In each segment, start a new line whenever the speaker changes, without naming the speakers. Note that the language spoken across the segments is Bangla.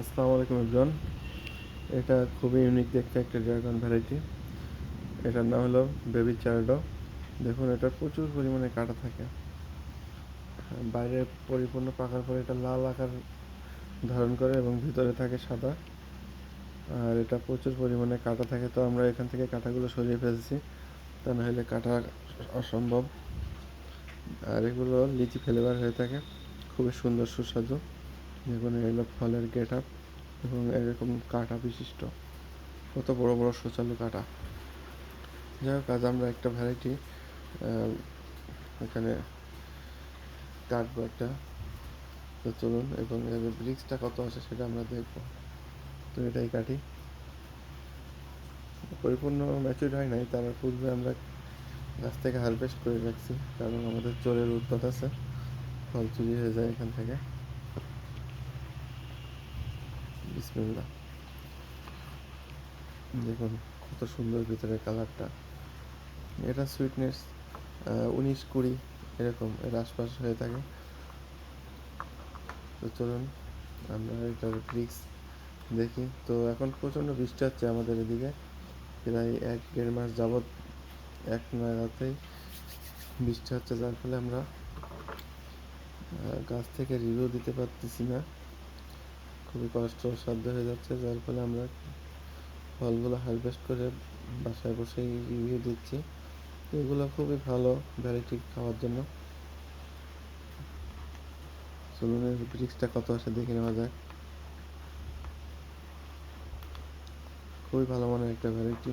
আসসালামু আলাইকুম ইবরান এটা খুবই ইউনিক দেখতে একটা ড্রাগন ভ্যারাইটি এটার নাম হলো বেবি চার্ডো দেখুন, এটা প্রচুর পরিমাণে কাটা থাকে। বাইরে পরিপূর্ণ পাকার পরে এটা লাল আকার ধারণ করে এবং ভিতরে থাকে সাদা। আর এটা প্রচুর পরিমাণে কাটা থাকে। তো আমরা এখান থেকে কাঁটাগুলো সরিয়ে ফেলছি। তা না হলে কাটা অসম্ভব। আর এগুলো লিচি ফ্লেভার হয়ে থাকে। খুবই সুন্দর, সুস্বাদু। দেখুন এগুলো ফলের গেট আপ এবং এরকম কাটা বিশিষ্ট, কত বড় বড় সুচালু কাটা। যাই হোক, আজ আমরা একটা ভ্যারাইটি এখানে কাটবো একটা তো চলুন এবং এর ব্রিক্সটা কত আছে সেটা আমরা দেখব। তো এটাই কাটি পরিপূর্ণ ম্যাচুর হয় নাই, তার পূর্বে আমরা গাছ থেকে হারভেস্ট করে রাখছি, কারণ আমাদের চোরের উৎপাত আছে, ফল চুরি হয়ে যায় এখান থেকে। বিসমিল্লাহ। দেখুন, কত সুন্দর ভিতরে কালারটা। এটা সুইটনেস উনিশ কুড়ি, এরকম, এর আশপাশ হয়ে থাকে। তো চলুন, আমরা এটার ব্রিক্স দেখি। তো এখন প্রচণ্ড বৃষ্টি হচ্ছে আমাদের এদিকে। প্রায় এক, দেড় মাস যাবৎ এক নাগাতেই বৃষ্টি হচ্ছে, যার ফলে আমরা গাছ থেকে রিভিউ দিতে পারতেছি না। খুবই কষ্টসাধ্য হয়ে যাচ্ছে, যার ফলে আমরা ফলগুলো হারভেস্ট করে বাসায় বসেই রিভিউ দিচ্ছি। এগুলো খুবই ভালো ভ্যারাইটি খাওয়ার জন্য। চলুন ব্রিক্সটা কত আসে দেখে নেওয়া যাক। খুবই ভালো মানের একটা ভ্যারাইটি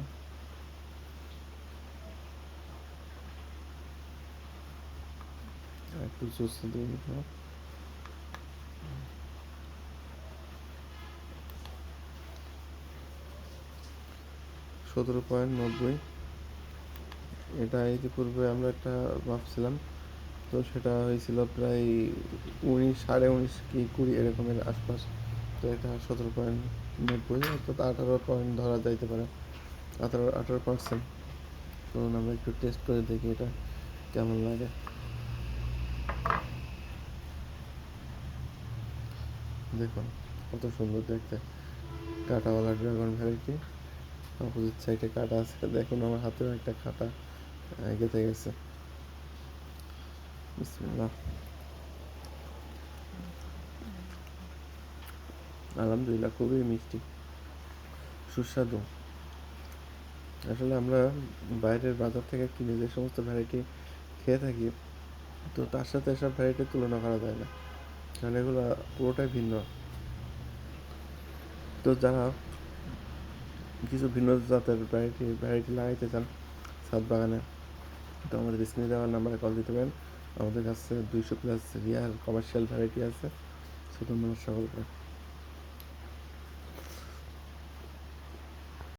একটু জুস দিয়ে সতেরো পয়েন্ট নব্বই। এটা ইতিপূর্বে আমরা একটা ভাবছিলাম, তো সেটা হয়েছিল প্রায় উনিশ, সাড়ে উনিশ কি কুড়ি এরকমের আশপাশ। তো এটা সতেরো পয়েন্ট নব্বই, অর্থাৎ আঠারো পয়েন্ট ধরা যাইতে পারে। আঠারো আঠারো পার্সেন্ট। তো আমরা একটু টেস্ট করে দেখি এটা কেমন লাগে। দেখুন, কত সুন্দর দেখতে। কাঁটাওয়ালা ড্রাগন ভ্যারাইটি অপোজিট সাইডে কাটা আছে। দেখুন, আমার হাতেও একটা কাটা গেঁথে গেছে। আলহামদুলিল্লাহ, খুবই মিষ্টি। সুস্বাদু। আসলে আমরা বাইরের বাজার থেকে কিনে যে সমস্ত ভ্যারাইটি খেয়ে থাকি, তো তার সাথে এসব ভ্যারাইটির তুলনা করা যায় না। কারণ এগুলো পুরোটাই ভিন্ন। তো যারা কিছু ভিন্ন জাতের ভ্যারাইটি ভ্যারাইটি লাগাইতে চান ছাদ বাগানে, তো আমাদের স্ক্রিনে দেওয়ার নাম্বারে কল দিতে পারেন। আমাদের কাছে দুইশো প্লাস রিয়ার কমার্শিয়াল ভ্যারাইটি আছে। শুধু সকলকে